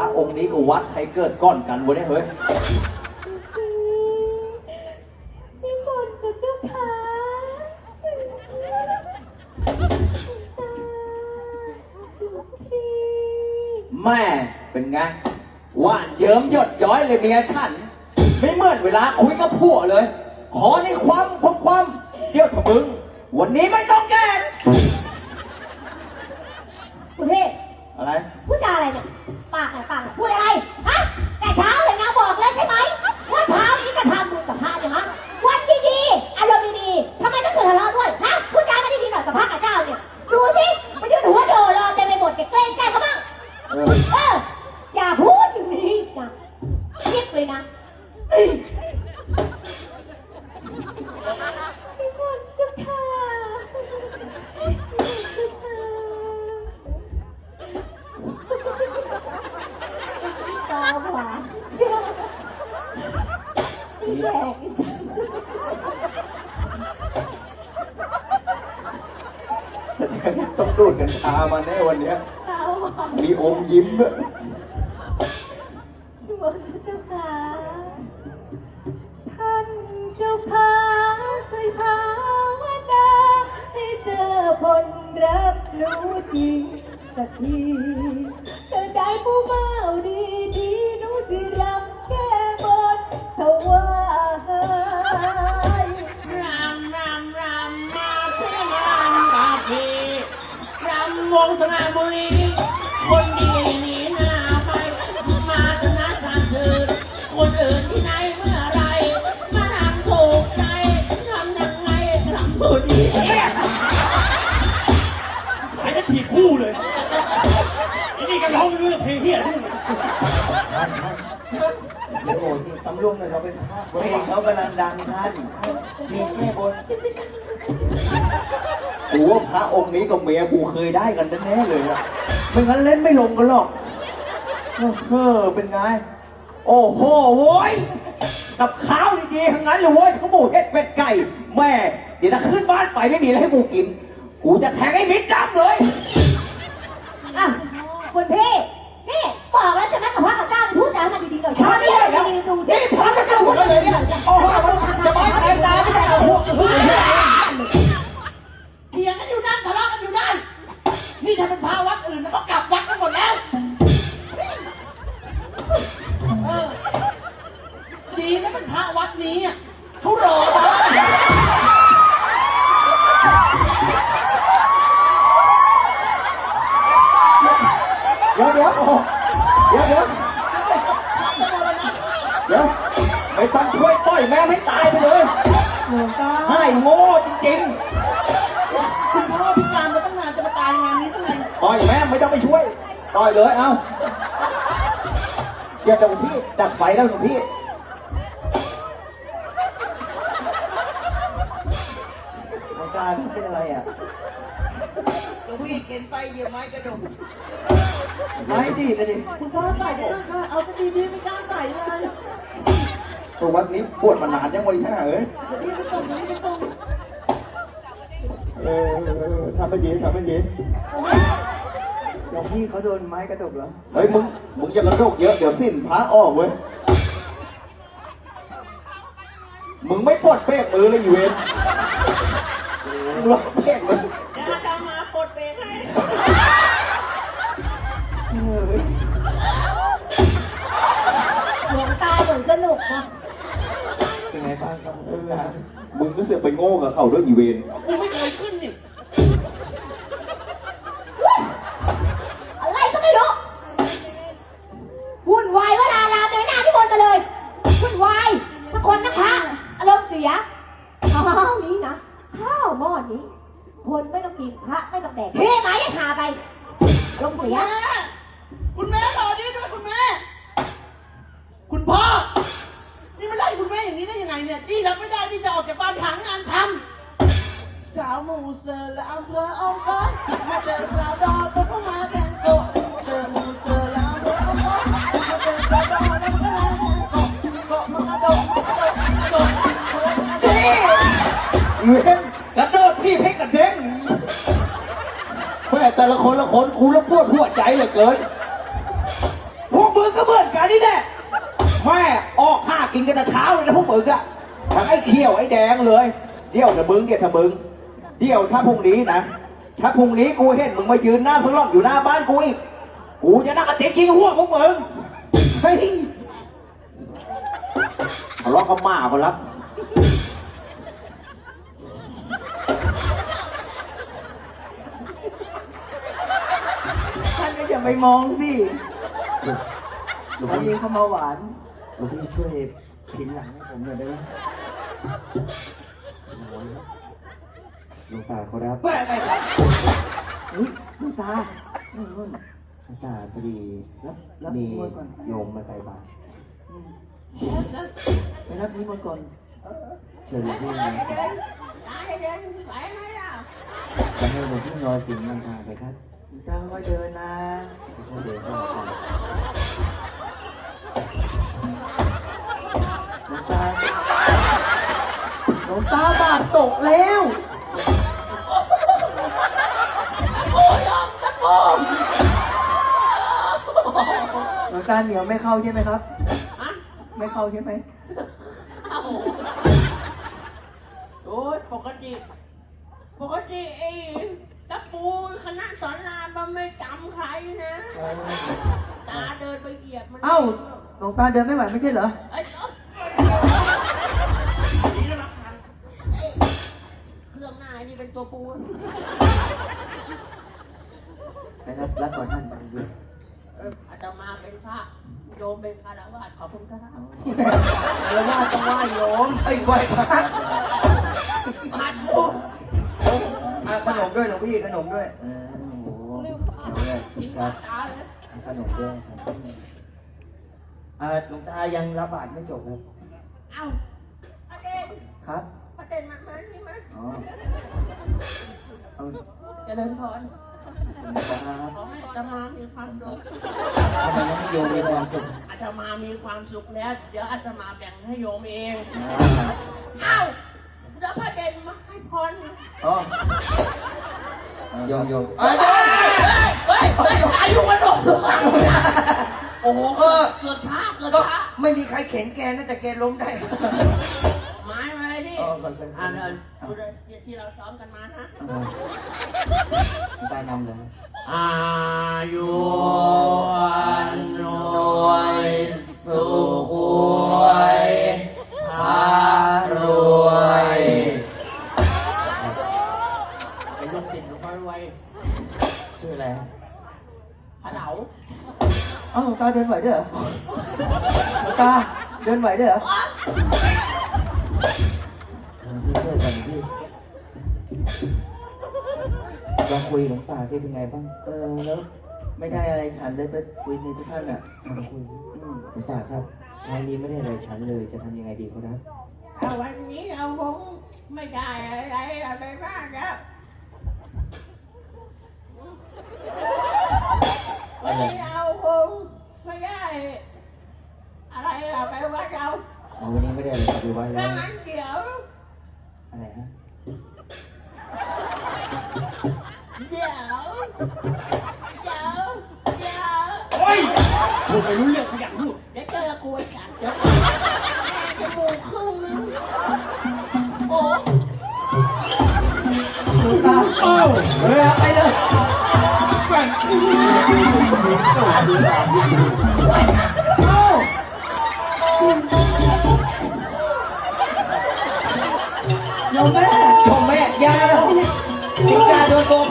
ระองค์นี้กับวัดใครเกิดก้อนกันวะเนี่ยเฮ้ยนิมนต์นะเจ้าค่ะพี่แม่เป็นไงหว่านเยิ้มหยดย้อยเลยเมียฉัน ไม่เหมือนเวลาคุยกับผัวเลย ขอในความความความเดี๋ยวเถอะมึง วันนี้ไม่ต้องแก้คุณพี่อะไร พูดจาอะไรเนี่ย ปากไหนปากพูดอะไรฮะแต่เช้าเลยนะบอกแล้วใช่ไหม ว่าเช้านี้จะทำบุญกับพระเนี่ยฮะวันดีๆ อารมณ์ดีๆทำไมต้องเกิดทะเลาะด้วย ฮะ พูดจากันดีๆหน่อยกับพระกับเจ้าเนี่ย ดูสิมายืนหัวโดรอเต็มไปหมดเกรงใจเขาบ้าง เออ เออ อย่าพูดอย่างนี้นะเรียกเลยนะเอ้ยพี่มนต์เจ้าค่ะเจ้าค่ะตาหวานอีแยกอีสัน แสดงว่า ต้องดูดกันชามาแน่วันเนี้ยตาหวานมีอมยิ้มด้วยพี่มนต์เจ้าค่ะท่านเจ้าค่ะช่วยภาวนาให้เจอคนรักรู้จริงสักทีจะได้ผู้เมาดีดีๆหนูสิรักแก้บนเขาว่า วงสระบุรีคนดีหนีหน้าไปมาชนะสามคืนคนอื่นที่ไหนเมื่อไรมาทำถูกใจทำยังไงทำบุรีหายได้ทีคู่เลยไอ้นี่ก็ร้องเรื่องเพลงเฮียด้วยำรวมเลยเราเป็นเพลงเขากำลังดังท่านมีแค่บนกูว่าพระองค์นี้กับเมียกูเคยได้กันแน่ๆเลยอะไม่งั้นเล่นไม่ลงกันหรอกเออเป็นไง โอ้โหโว้ยกับข้าวดีๆทั้งนั้นเลยเว้ยทั้งหมูเห็ดเป็ดไก่ แม่ เดี๋ยวถ้าขึ้นบ้านไปไม่มีอะไรให้กูกิน กูจะแทงให้มิดดำเลย อะคุณพี่ นี่ บอกแล้วใช่ไหมกับพระกับเจ้า พูดจาให้มันดีๆหน่อยชอบดีๆดีๆดู พ่อพิการมาตั้งนานจะมาตายงานนี้ตั้งไงๆปล่อยแม่ไม่ต้องไปช่วยปล่อยเลยเอ้าอย่าตรงพี่ดับไฟแล้วตรงพี่อาการเป็นอะไรอะหลวงพี่เกินไปเหยียบไม้กระดกไม่ดีนะดิคุณพ่อใส่ได้ด้วยค่ะ เอาสักทีดีไม่กล้าใส่เลยตัววัดนี้ปวดมานานยังวันห้าเอ้ยเดี๋ยวนี้ไม่ตรงนี้ไม่ตรง เออทำไม่ดีทำไม่ดีหลวงพี่เขาโดนไม้กระดกเหรอ เฮ้ยมึงมึงอย่ากระโดดเยอะเดี๋ยวสิ้นพระออกเว้ย มึงไม่ปลดเบรกมือเลยอีเวนมึงล็อกเบรกมือเดี๋ยวอาจารย์มาปลดเบรกให้หลวงตาเหมือนสนุกนะ เป็นไงบ้างครับมึงก็เสือกไปโง่กับเขาด้วยอีเวน กูไม่เคยขึ้นนี่ ยังไม่ได้นี่จะออกจากบ้านหางานทำสาวหมูเซอร์และอำเภออองก้อนมาเจอสาวดอนก็เข้ามาแต่งตัวเซอร์หมูเซอร์และอำเภออองก้อนมาเจอสาวดอนแล้วก็เลยเกาะเกาะมากระโดดกระโดดกระโดดจี้อีเวนกระโดดที่ให้กระเด้งแม่แต่ละคนละคนกูแล้วปวดหัวใจเหลือเกินพวกมึงนี้แน่แม่ออกห้ากินกันแต่เช้าเลยนะพวกมึงอะ ทั้งไอ้เขียวไอ้แดงเลย เดี๋ยวถ้ามึงเดี๋ยวถ้ามึงเดี๋ยวถ้าพรุ่งนี้นะ ถ้าพรุ่งนี้กูเห็นมึงมายืนหน้าพลอดอยู่หน้าบ้านกูอีก กูจะนั่งกระเตะยิงหัวพวกมึงเฮ้ยทะเลาะกับหมาไปแล้วท่านก็อย่าไปมองสิวันนี้เขามาหวาน หลวงพี่ช่วยพินหลังให้ผมหน่อยได้ไหม หลวงตาเขารับไปไปไปอุ้ยลูกตานู่นนู่นหลวงตาพอดีรับรับมีนิมนต์ก่อนโยมมาใส่บาตรไปรับนิมนต์ก่อนเชิญหลวงพี่มาสิจะให้หลวงพี่รอสิงห์นำทางไปครับลูกตาค่อยๆเดินนะค่อยๆเดินเข้ามา ตาบาดตกแล้วหลวงตาเหนียวไม่เข้าใช่ไหมครับ ไม่เข้าใช่ไหมโอ้ยปกติปกติไอ้ตะปูคณะสอนรามมันไม่จำใครนะ ตาเดินไปเหยียบมันเอ้าหลวงตาเดินไม่ไหวไม่ใช่เหรอเอ้ยเอา เป็นตัวปูไปรับ รับก่อนท่านเอออาตมาเป็นพระโยมเป็นคารวะขอบคุณครับแล้วว่าต้องว่าโยมไอ้ยไหวพระมาทูอะขนมด้วยหลวงพี่ขนมด้วยเออโอ้โหทิ้งครับตาเลยขนมด้วยครับอ่าหลวงตายังรับบาตรไม่จบครับ เอ้าประเด็นครับ ประเด็นมันมันนี่มันอ๋อ เอาเจริญพรขอให้อาตมามีความสุขทำไมไม่ให้โยมมีความสุขอาตมามีความสุขแล้ว เดี๋ยวอาตมาแบ่งให้โยมเองอ่าเอ้าแล้วประเด็นมาให้พรอ๋อโยมโยมเฮ้ยเฮ้ยเฮ้ยอายุวันโดสุขังโอ้โหเกิดช้าเกิดช้าไม่มีใครเข็นแกนะแต่แกล้มได้ เลยดิอ๋อก่อนก่อนอ่าเดี๋ยวที่เราซ้อมกันมานะอ่าหลวงตานำเลยอายุวันโนยสุขวยพารวยเป็นลูกติดหลวงพ่อรวยชื่ออะไรฮะพระเหลาเอ้าหลวงตาเดินไหวด้วยเหรอหลวงตาเดินไหวด้วยเหรอ ลองคุยหลวงตาที่เป็นไงบ้างเออแล้วไม่ได้อะไรฉันเลยไปคุยในทุกท่านอะมาคุยอืมหลวงตาครับเช้านี้ไม่ได้อะไรฉันเลยจะทำยังไงดีครับเอาวันนี้เราคงไม่ได้อะไรอะไรมากแล้ววันนี้เราคงไม่ได้ อะไรเราไปวัดเราเอาวันนี้ไม่ได้อะไรจะดูไว้แล้ถ้าวงั้นเดี๋ยวอะไรฮะ เดี๋ยวเดี๋ยวเดี๋ยวโอ้ยพูดไปรู้เรื่องขยันพูดเดี๋ยวเจอกูไอ้สัตว์เดี๋ยวจมูกครึ่งนึงโอ้หลวงตาเอ้เฮ้ยไปเลยแก่งเอ้าโยมแม่โยมแม่อยาสิงกาโดนโกง